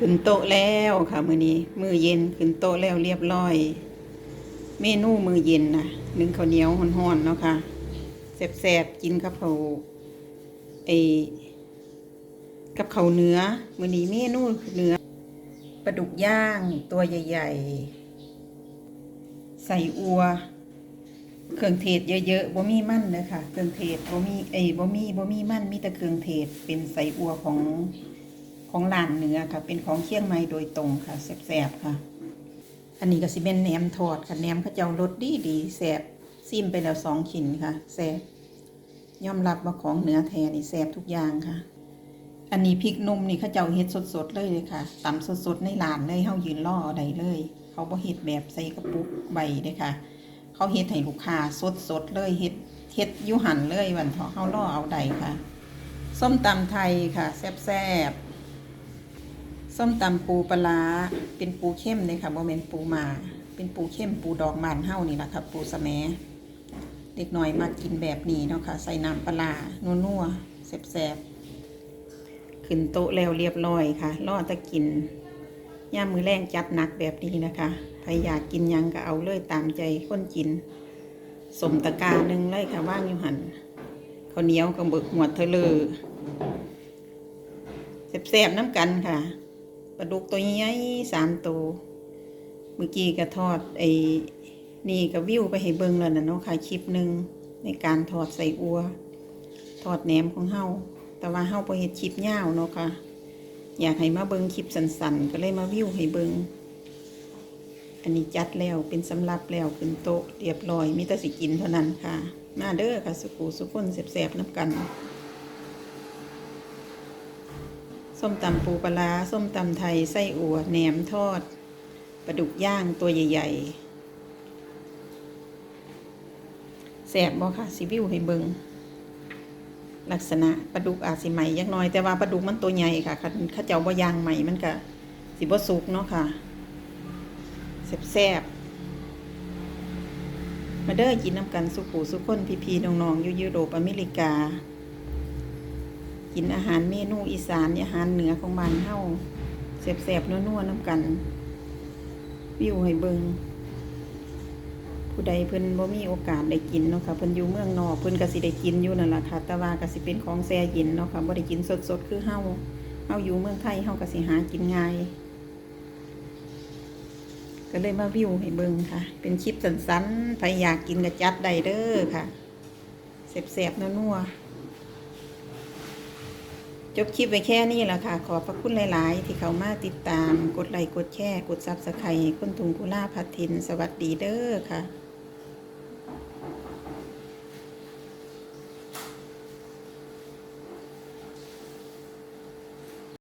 ขึ้นโต๊ะแล้วค่ะมือนี้ มือเย็นขึ้นโต๊ะแล้วเรียบร้อย เมนูมือเย็นนะนึ่งข้าวเหนียวฮ้อนๆเนาะค่ะแซ่บๆกินกับข้าวไอกับข้าวเนื้อมือนี้เมนูเนื้อปลาดุกย่างตัวใหญ่ ๆ ใส่อัว เครื่องเทศเยอะๆบ่มีมันเลยค่ะ เครื่องเทศบ่มีเอ้บ่มีบ่มีมันมีแต่เครื่องเทศเป็นใส่อัวของ ของร้านเนื้อค่ะ เป็นของเชียงใหม่โดยตรงค่ะแซ่บๆค่ะ อันนี้ก็สิเป็นแหนมทอดค่ะแหนมเขาเจ้ารสดีดีแซ่บซิมไปแล้วสองชิ้นค่ะแซ่บยอมรับว่าของเนื้อแท้นี่แซ่บทุกอย่างค่ะ อันนี้พริกนุ่มนี่เขาเจ้าเฮ็ดสดๆเลยเลยค่ะตำสดๆในร้านเลยเฮายืนรอเอาได้เลย เขาบ่เฮ็ดแบบใส่กระปุกใบเด้ค่ะ เขาเฮ็ดให้ลูกค้าสดๆเลยเฮ็ดเฮ็ดยู่หันเลยวันเถาะเฮารอเอาได้ค่ะ ส้มตำไทยค่ะ แซ่บๆ ส้มตำปูปลาเป็นปูเข้มเลยค่ะบ่แม่นปูหมาเป็นปูเข้มปูดอกบานเฮานี่แหละค่ะปูสะแหมเด็กน้อยมากินแบบนี้เนาะค่ะ ใส่น้ำปลาร้านัวๆแซบๆขึ้นโต๊ะแล้วเรียบร้อยค่ะรอแตะกินย่ามมือแรงจัดหนักแบบนี้นะคะใครอยากกินยังก็เอาเลยตามใจคนกินสมตะกร้าหนึ่งเลยค่ะว่างอยู่หันข้าวเหนียวกับเบิกหัวเทะเลอแซบๆน้ำกันค่ะ ปลาดุกตัวใหญ่สามตัวเมื่อกี้ก็ทอดไอ้นี่ก็วิวไปให้เบิ่งแล้วนะเนาะค่ะคลิปหนึ่งในการทอดใส่อัว ทอดแหนมของเฮาแต่ว่าเฮาบ่เฮ็ดคลิปยาวเนาะค่ะ อยากให้มาเบิ่งคลิปสั้นๆ ก็เลยมาวิวให้เบิ่งอันนี้จัดแล้วเป็นสำรับแล้วขึ้นโต๊ะเรียบร้อยมีแต่สิกินเท่านั้นค่ะมาเด้อค่ะสุกูสุคนแสบๆน้ำกัน ส้มตำปูปลาส้มตำไทย ไส้อั่วแหนมทอดปลาดุกย่างตัวใหญ่ๆแสบบ่ค่ะสิวิวให้เบิงลักษณะปลาดุกอาจสิใหม่ยักน้อยแต่ว่าปลาดุกมันตัวใหญ่ค่ะคันข้าเจ้าบ่ย่างใหม่มันก็สิบ่สุกเนาะค่ะแซบๆมาเด้อกินน้ำกันสุขูสุขคนพี่พีน้องๆอยู่ยุโรปอเมริกา กินอาหารเมนูอีสานอาหารเหนือของบ้านเฮาแซ่บๆนัวๆน้ำกันวิวให้เบิงผู้ใดเพิ่นบ่มีโอกาสได้กินเนาะค่ะเพิ่นอยู่เมืองนอกเพิ่นก็สิได้กินอยู่นั่นล่ะค่ะ แต่ว่าก็สิเป็นของแซ่เย็นเนาะค่ะบ่ได้กินสดๆคือเฮาเฮาอยู่เมืองไทยเฮาก็สิหากินง่ายก็เลยมาวิวให้เบิงค่ะ เป็นคลิปสั้นๆใครอยากกินก็จัดได้เด้อค่ะแซ่บๆนัวๆ จบคลิปไปแค่นี้แหละค่ะ ขอบพระคุณหลาย ๆ ที่เขามาติดตาม กดไลค์ กดแชร์ กดซับสไครต์คนทุงกุล่าพัดทิน สวัสดีเด้อค่ะ